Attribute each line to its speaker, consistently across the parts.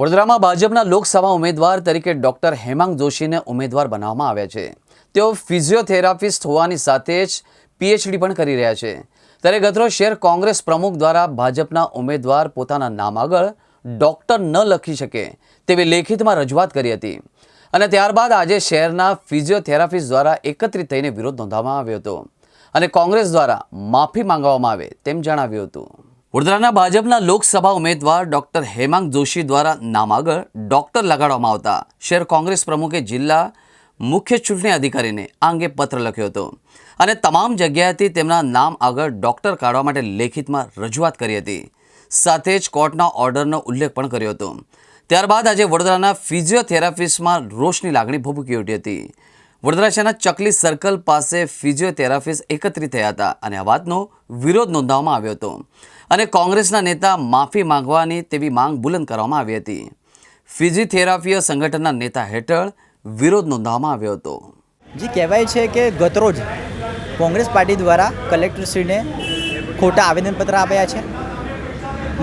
Speaker 1: વડોદરામાં ભાજપના લોકસભા ઉમેદવાર તરીકે ડોક્ટર હેમાંગ જોશીને ઉમેદવાર બનાવવામાં આવ્યા છે. તેઓ ફિઝિયોથેરાપિસ્ટ હોવાની સાથે જ પીએચડી પણ કરી રહ્યા છે. ત્યારે ગત્રો શહેર કોંગ્રેસ પ્રમુખ દ્વારા ભાજપના ઉમેદવાર પોતાના નામ આગળ ડોક્ટર ન લખી શકે તેવી લેખિતમાં રજૂઆત કરી હતી. અને ત્યારબાદ આજે શહેરના ફિઝિયોથેરાપિસ્ટ દ્વારા એકત્રિત થઈને વિરોધ નોંધવામાં આવ્યો હતો. અને કોંગ્રેસ દ્વારા માફી માંગવામાં આવે તેમ જણાવ્યું હતું. વડોદરાના ભાજપના લોકસભા ઉમેદવાર ડોક્ટર હેમાંગ જોશી દ્વારા નામ આગળ ડોક્ટર લગાડવામાં આવતા. શહેર કોંગ્રેસ પ્રમુખે જિલ્લા મુખ્ય ચૂંટણી અધિકારીને આ અંગે પત્ર લખ્યો હતો. અને તમામ જગ્યાએથી તેમના નામ આગળ ડોક્ટર કાઢવા માટે લેખિતમાં રજૂઆત કરી હતી. સાથે જ કોર્ટના ઓર્ડરનો ઉલ્લેખ પણ કર્યો હતો. ત્યારબાદ આજે વડોદરાના ફિઝિયોથેરાપિસ્ટમાં રોષની લાગણી ભભૂકી ઉઠી હતી. વડોદરા શહેરના ચકલી સર્કલ પાસે ફિઝિયોથેરાપિસ્ટ એકત્રિત થયા હતા અને આ વાતનો વિરોધ નોંધાવવામાં આવ્યો હતો. અને કોંગ્રેસના નેતા માફી માંગવાની તેવી માંગ બુલંદ કરવામાં આવી હતી. ફિઝિયોથેરાપીય સંગઠનના નેતા હેઠળ વિરોધ નોંધાવવામાં આવ્યો હતો.
Speaker 2: જે, કહેવાય છે કે ગતરોજ કોંગ્રેસ પાર્ટી દ્વારા કલેક્ટરશ્રીને ખોટા આવેદનપત્ર આપ્યા છે.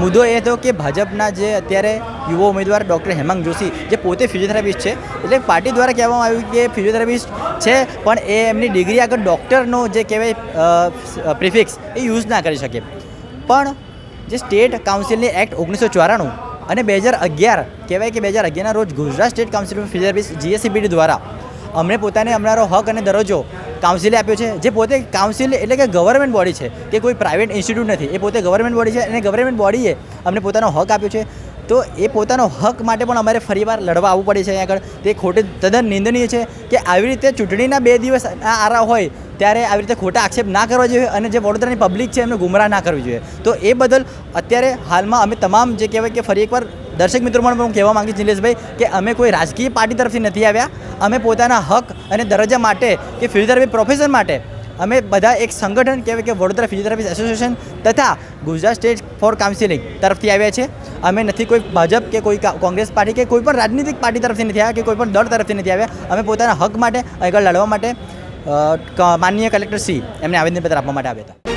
Speaker 2: મુદ્દો એ હતો કે ભાજપના જે અત્યારે યુવા ઉમેદવાર ડૉક્ટર હેમાંગ જોશી જે પોતે ફિઝિયોથેરાપિસ્ટ છે, એટલે પાર્ટી દ્વારા કહેવામાં આવ્યું કે ફિઝિયોથેરાપિસ્ટ છે, પણ એ એમની ડિગ્રી આગળ ડૉક્ટરનો જે કહેવાય પ્રિફિક્સ એ યુઝ ના કરી શકે. પણ જે સ્ટેટ કાઉન્સિલની એક્ટ ઓગણીસો ચોરાણું અને બે હજાર અગિયાર, કહેવાય કે બે હજાર અગિયારના રોજ Gujarat state council of physiotherapist GSCBD દ્વારા અમને પોતાને અમારો હક અને દરજ્જો કાઉન્સિલે આપ્યો છે, જે પોતે કાઉન્સિલ એટલે કે ગવર્મેન્ટ બોડી છે, કે કોઈ પ્રાઇવેટ ઇન્સ્ટિટ્યૂટ નથી, એ પોતે ગવર્મેન્ટ બોડી છે અને ગવર્મેન્ટ બોડીએ અમને પોતાનો હક આપ્યો છે. તો એ પોતાનો હક માટે પણ અમારે ફરીવાર લડવા આવવું પડે છે અહીંયા આગળ. તે ખોટે તદ્દન નિંદનીય છે કે આવી રીતે ચૂંટણીના બે દિવસ આરા હોય, ત્યારે આવી રીતે ખોટા આક્ષેપ ના કરવા જોઈએ અને જે વડોદરાની પબ્લિક છે એમને ગુમરાહ ના કરવી જોઈએ. તો એ બદલ અત્યારે હાલમાં અમે તમામ જે કહેવાય કે ફરી એકવાર દર્શક મિત્રો પણ હું કહેવા માંગીશ નિલેશભાઈ કે અમે કોઈ રાજકીય પાર્ટી તરફથી નથી આવ્યા. અમે પોતાના હક અને દરજ્જા માટે કે ફિઝિયોથેરાપી પ્રોફેશન માટે અમે બધા એક સંગઠન કહેવાય કે વડોદરા ફિઝિયોથેરાપી એસોસિએશન તથા ગુજરાત સ્ટેટ ફોર કાઉન્સિલિંગ તરફથી આવ્યા છે. અમે નથી કોઈ ભાજપ કે કોઈ કોંગ્રેસ પાર્ટી કે કોઈ પણ રાજનીતિક પાર્ટી તરફથી નથી આવ્યા કે કોઈ પણ દળ તરફથી નથી આવ્યા. અમે પોતાના હક માટે આગળ લડવા માટે માનનીય કલેક્ટર શ્રી એમને આવેદનપત્ર આપવા માટે આવ્યા હતા.